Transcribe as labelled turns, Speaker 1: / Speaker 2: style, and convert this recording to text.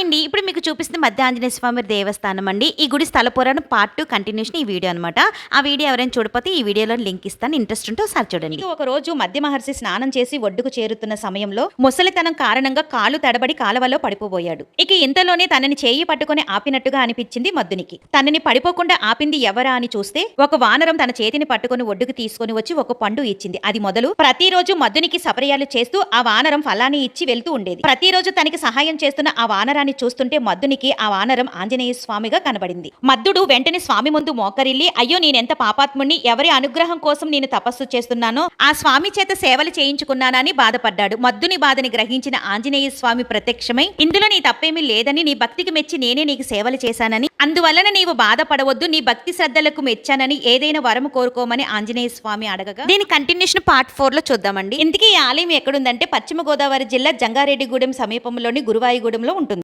Speaker 1: Hi అండి ఇప్పుడు మీకు చూపిస్తుంది మధ్య ఆంజనేయ స్వామి దేవస్థానం అండి. ఈ గుడి స్థల పురాణం పార్ట్ టూ కంటిన్యూషన్ ఈ వీడియో అనమాట ఆ వీడియో ఎవరైనా చూడకపోతే ఈ వీడియోలో లింక్ ఇస్తాను. ఇంట్రెస్ట్ ఉంటే ఒకసారి చూడండి.
Speaker 2: ఒక రోజు మధ్య మహర్షి స్నానం చేసి ఒడ్డుకు చేరుతున్న సమయంలో ముసలితనం కారణంగా కాలు తడబడి కాలవలో పడిపోబోయాడు. ఇక ఇంతలోనే తనని చేయి పట్టుకొని ఆపినట్టుగా అనిపించింది మద్దునికి తనని పడిపోకుండా ఆపింది ఎవరా అని చూస్తే ఒక వానరం తన చేతిని పట్టుకొని ఒడ్డుకు తీసుకొని వచ్చి ఒక పండు ఇచ్చింది. అది మొదలు ప్రతిరోజు మద్దునికి సపర్యాలు చేస్తూ ఆ వానరం ఫలాన్ని ఇచ్చి వెళ్తూ ఉండేది. ప్రతిరోజు తనకి సహాయం చేస్తున్న ఆ వానరాన్ని చూస్తుంటే మద్దునికి ఆ వానరం ఆంజనేయ స్వామిగా కనబడింది. మద్దుడు వెంటనే స్వామి ముందు మోకరిల్లి అయ్యో నేనెంత పాపాత్ముణ్ణి? ఎవరి అనుగ్రహం కోసం నేను తపస్సు చేస్తున్నానో? ఆ స్వామి చేత సేవలు చేయించుకున్నానని బాధపడ్డాడు. మద్దుని బాధని గ్రహించిన ఆంజనేయ స్వామి ప్రత్యక్షమై ఇందులో నీ తప్పేమీ లేదని నీ భక్తికి మెచ్చి నేనే నీకు సేవలు చేశానని అందువలన నీవు బాధపడవద్దు నీ భక్తి శ్రద్ధలకు మెచ్చానని ఏదైనా వరం కోరుకోమని ఆంజనేయ స్వామి అడగగా
Speaker 1: దీని కంటిన్యూషన్ పార్ట్ ఫోర్లో చూద్దామండి.
Speaker 2: ఇంతకీ ఈ ఆలయం ఎక్కడుందంటే పశ్చిమ గోదావరి జిల్లా జంగారెడ్డిగూడెం సమీపంలోని గురువాయిగూడెంలో ఉంటుంది.